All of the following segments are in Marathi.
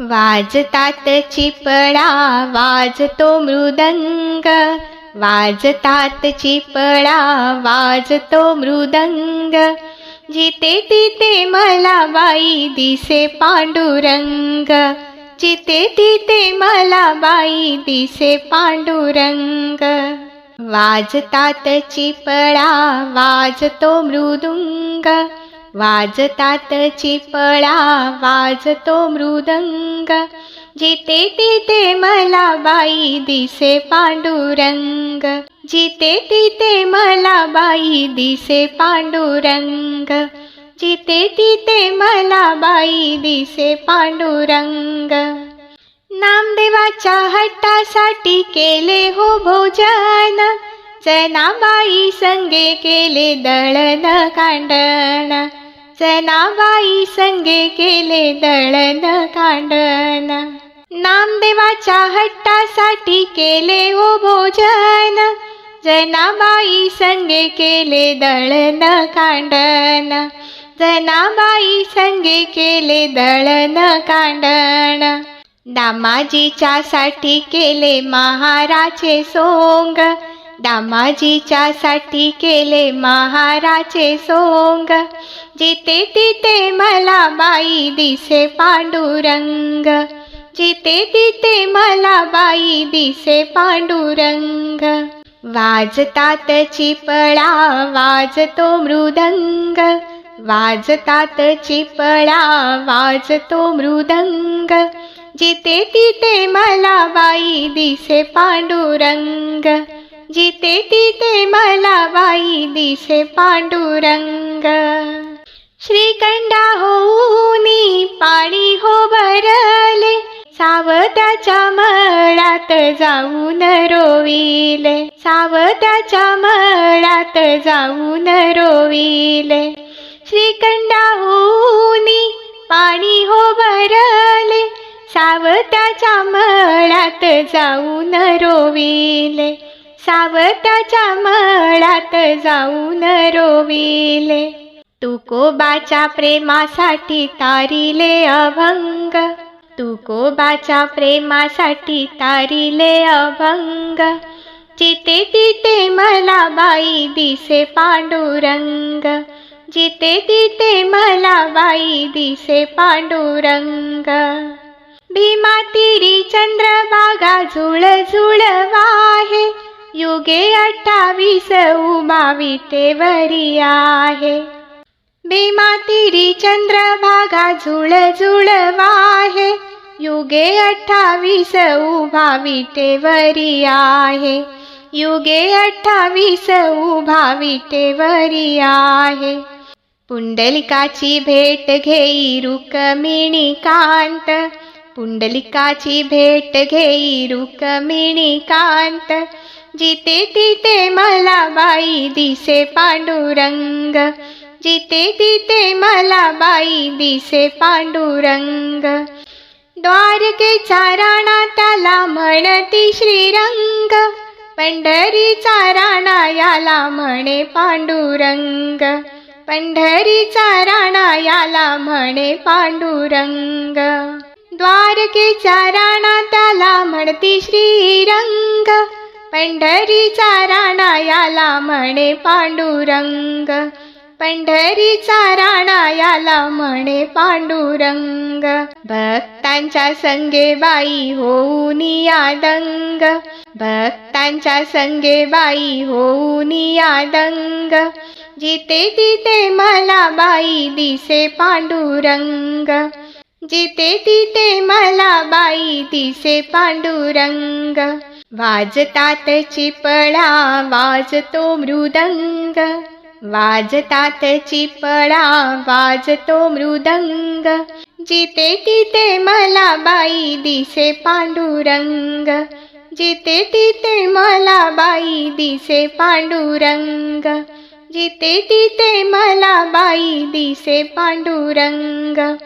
वाजतात चिपळा वाजतो मृदंग. वाजतात चिपळा वाजतो मृदंग. जिथे तिथे मला बाई दिसे पांडुरंग. जिथे तिथे मला बाई दिसे पांडुरंग. वाजतात चिपळा वाजतो मृदुंग. वाजतात चिपळा वाजतो मृदंग. जिथे तिथे मला बाई दिसे पांडुरंग. जिथे तिथे मला बाई दिसे पांडुरंग. जिथे तिथे मला बाई दिसे पांडुरंग. नामदेवाच्या हट्टासाठी केले हो भोजन. जनाबाई संगे केले दळण कांडण. जनाबाई संगे केले दळण कांडण. नामदेवाच्या हट्टासाठी केले ओ भोजन. जनाबाई संगे केले दळण कांडण. जनाबाई संगे केले दळण कांडण. दामाजीच्या साठी केले महाराचे सोंग. दामाजीच्या साठी केले महाराचे सोंग. जिथे तिथे मला बाई दिसे पांडुरंग. जिथे तिथे मला बाई दिसे पांडुरंग. वाजतात चिपळा वाजतो मृदंग. वाजतात चिपळा वाजतो मृदंग. जिथे तिथे मला बाई दिसे पांडुरंग. जिथे तिथे मला बाई दिसे पांडुरंग. श्रीखंडा होऊनी पाणी हो भरले सावताच्या मळात जाऊन रोविले. सावताच्या मळात जाऊन रोविले. श्रीखंडा होऊनी पाणी हो भरले सावताच्या मळात जाऊन रोविले. सावताच्या मळात जाऊन रोविले. तुकोबाच्या प्रेमासाठी तारिले अभंग. तुकोबाच्या प्रेमासाठी तारिले अभंग. जिथे तिथे मला बाई दिसे पांडुरंग. जिथे तिथे मला बाई दिसे पांडुरंग. भीमा तिरी झुळ झुळ वाहे युगे अठ्ठावीस उमा विटेवरी आहे. भीमातिरी चंद्रभागा झुळ झुळ वाहे. युगे अठ्ठावीस उभा विटेवरी आहे. युगे अठ्ठावीस उभा विटेवरी आहे. पुंडलिकाची भेट घेई रुकमिणी कांत. पुंडलिकाची भेट घेई रुकमिणी कांत. जिथे तिथे मला बाई दिसे पांडुरंग. जिथे तिथे मला बाई दिसे पांडुरंग. द्वारकेचा राणा त्याला म्हणती श्रीरंग. पंढरीचा राणा याला म्हणे पांडुरंग. पंढरीचा राणा याला म्हणे पांडुरंग. द्वारकेचा राणा त्याला म्हणती श्रीरंग. पंढरीचा राणा याला म्हणे पांडुरंग. पंढरीचा राणा याला म्हणे पांडुरंग. भक्तांच्या संगे बाई होऊन यादंग भक्तांच्या संगे बाई होऊन यादंग जिथे तिथे मला बाई दिसे पांडुरंग. जिथे तिथे मला बाई दिसे पांडुरंग. वाजतात चिपळा वाजतो मृदंग. वाजतात चिपळा वाजतो मृदंग. जिथे तिथे मला बाई दिसे पांडुरंग. जिथे तिथे मला बाई दिसे पांडुरंग. जिथे तिथे मला बाई दिसे पांडुरंग.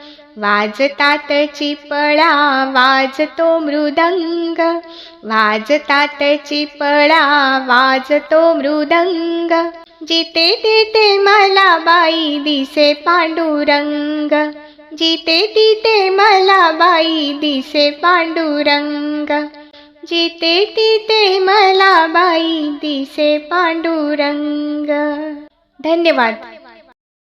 वाजतात चिपळा वाजतो मृदंग. वाजतात चिपळा वाजतो मृदंग. जिथे तिथे मला बाई दिसे पांडुरंग. जिथे तिथे मला बाई दिसे पांडुरंग. जिथे तिथे मला बाई दिसे पांडुरंग. धन्यवाद.